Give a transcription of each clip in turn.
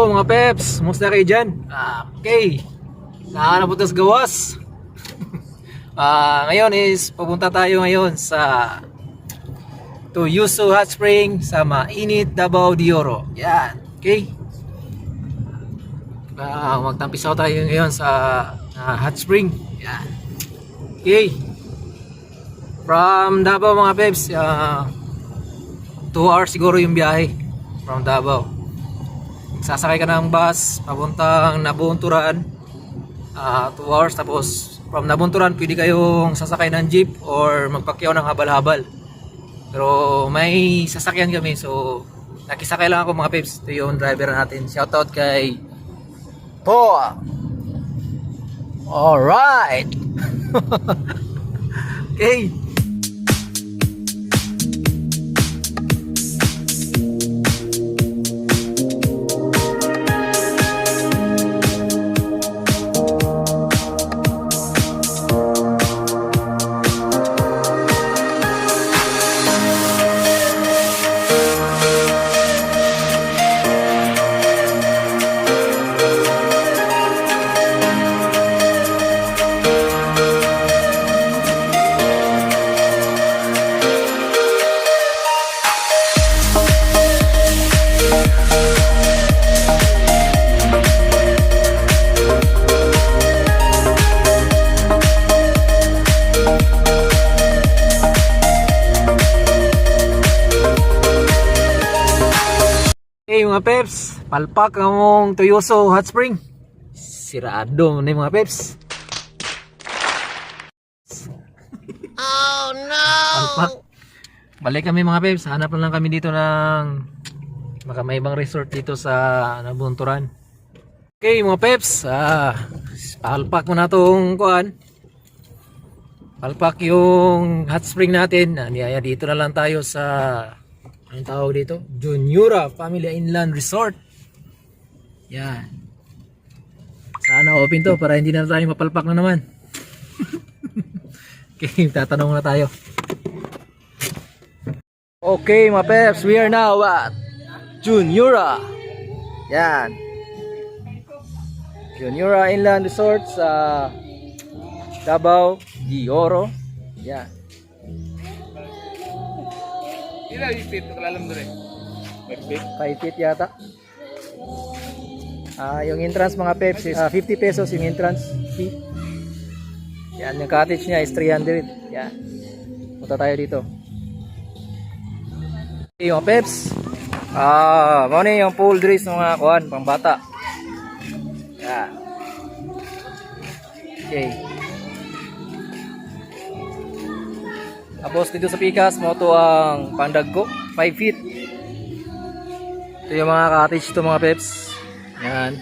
Hello mga peps, musta kayo dyan? Ah, okay, nakakanapot sa gawas. Ah, ngayon is pupunta tayo ngayon sa to Yusu Hot Spring sa mainit Davao de Oro. Yan, okay. Ah, magtampisaw tayo ngayon sa ah, Hot Spring. Yan. Okay. From Davao mga peps, 2 hours siguro yung biyahe from Davao sasakay ka ng bus papuntang Nabunturan uh, 2 hours. Tapos from Nabunturan pwede kayong sasakay ng jeep or magpakyaw ng habal-habal. Pero may sasakyan kami so nakisakay lang ako mga peps ito yung driver natin. Shoutout kay Po alright okay mga peps, palpak ang Toyoso Hot Spring. Sirado yung mga peps. Oh no! Palpak. Balik kami mga peps, hanap na lang kami dito ng makamaibang resort dito sa Nabunturan. Okay mga peps, ah, palpak mo na itong kuan. Palpak yung hot spring natin. Aniyaya dito na lang tayo sa Anong tawag dito? Juniora Family Inland Resort. Yan. Sana open to para hindi na tayo mapalpak na naman. okay, tatanong na tayo. Okay, mga peps, we are now at Juniora. Yan. Juniora Inland Resort sa Davao de Oro. Yan. Ila ipit kalalam dere. Magpit. 5 feet yata. Ah, yung entrance mga peps is ah, 50 pesos yung entrance fee. Yan, yung cottage niya is 300. Yan. Punta tayo dito. Okay, yung peps. Ah, mo ni yung pool dress ng mga kuan, pang bata. Yan. Okay. Tapos dito sa Pikas, mo to ang pandag ko, 5 feet. Ito yung mga cottage to mga peps. Yan.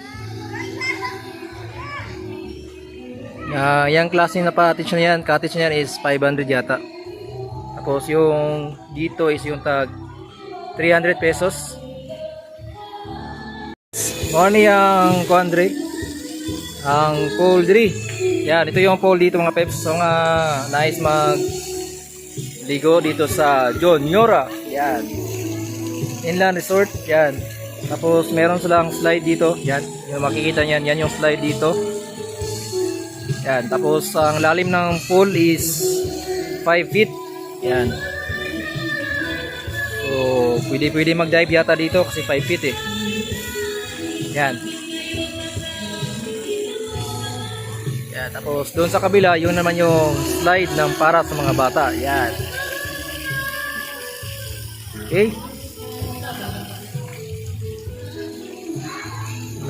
Uh, yung klase na cottage na yan, cottage na yan is 500 yata. Tapos yung dito is yung tag 300 pesos. Morning ang kuandre. Ang poultry. Yan, ito yung pool dito mga peps. So nga nice mag ligo dito sa John Yora. Yan. Inland Resort. Yan. Tapos meron silang slide dito. Yan. Yung makikita niyan, yan yung slide dito. Yan. Tapos ang lalim ng pool is 5 feet. Yan. So, pwede pwede mag-dive yata dito kasi 5 feet eh. Yan. Yan. Tapos doon sa kabila, yun naman yung slide ng para sa mga bata. Yan. Okay.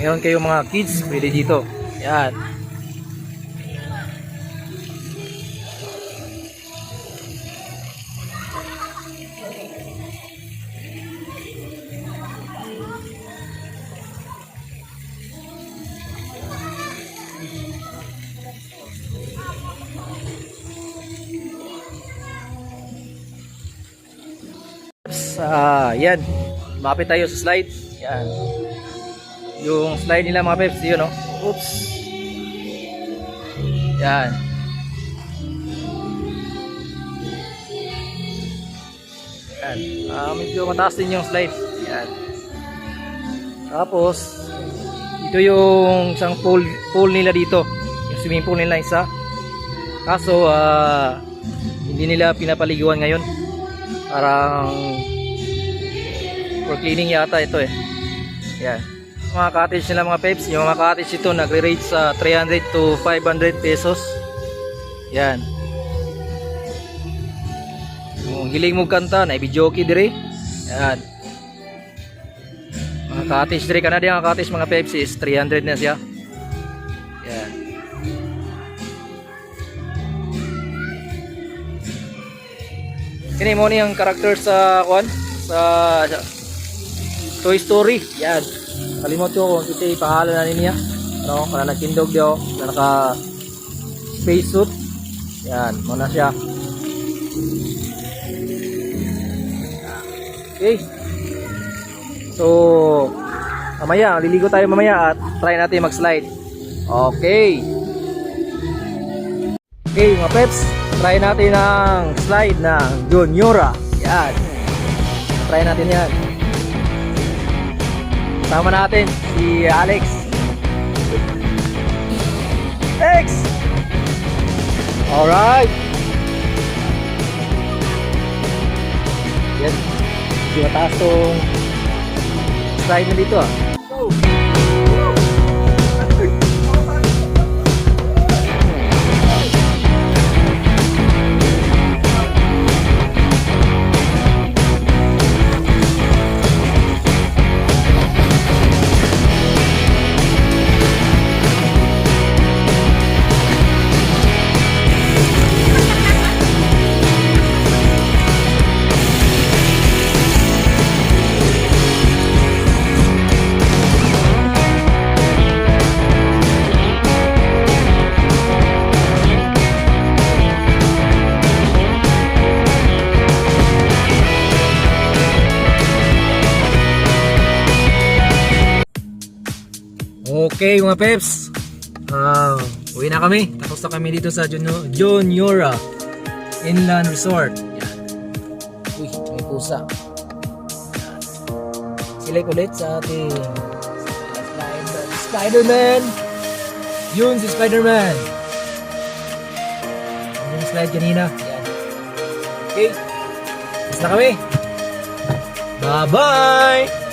Meron kayong mga kids, pwede dito. Yan. Ah, yan. Mapit tayo sa slide. Yan. Yung slide nila mga peps, yun no. Oops. Yan. Yan. Ah, medyo mataas din yung slide. Yan. Tapos, Ito yung isang pool, pool nila dito. Yung swimming pool nila isa. Kaso, ah, hindi nila pinapaliguan ngayon. Parang for cleaning yata ito eh. Yan. Mga cottage nila mga peps. Yung mga cottage ito nagre-rate sa 300 to 500 pesos. Yan. Kung hiling mo kanta, na ibijoki dire. Yan. Mga cottage dire kanadi ang cottage mga Pepsi is 300 na siya. Yan. Kini mo ni ang character sa kwan sa Toy Story. Yan. Kalimot ko kung kita ipahala na niya. Ano, kana nagtindog daw, na naka space suit. Yan, muna siya. Okay. So, mamaya, liligo tayo mamaya at try natin mag-slide. Okay. Okay, mga peps, try natin ang slide ng Juniora. Yan. Try natin yan. Sama natin si Alex. Alex! Alright. Yan. Medyo mataas tong slide na dito ah. Okay mga peps. Ah, uwi na kami. Tapos na kami dito sa Juniora Inland Resort. Yan. Uy, may pusa. Yan. Sila ulit sa ating Spider Spider-Man. Yun si Spider-Man. Yung slide kanina. Yan. Okay. Tapos na kami. Bye-bye!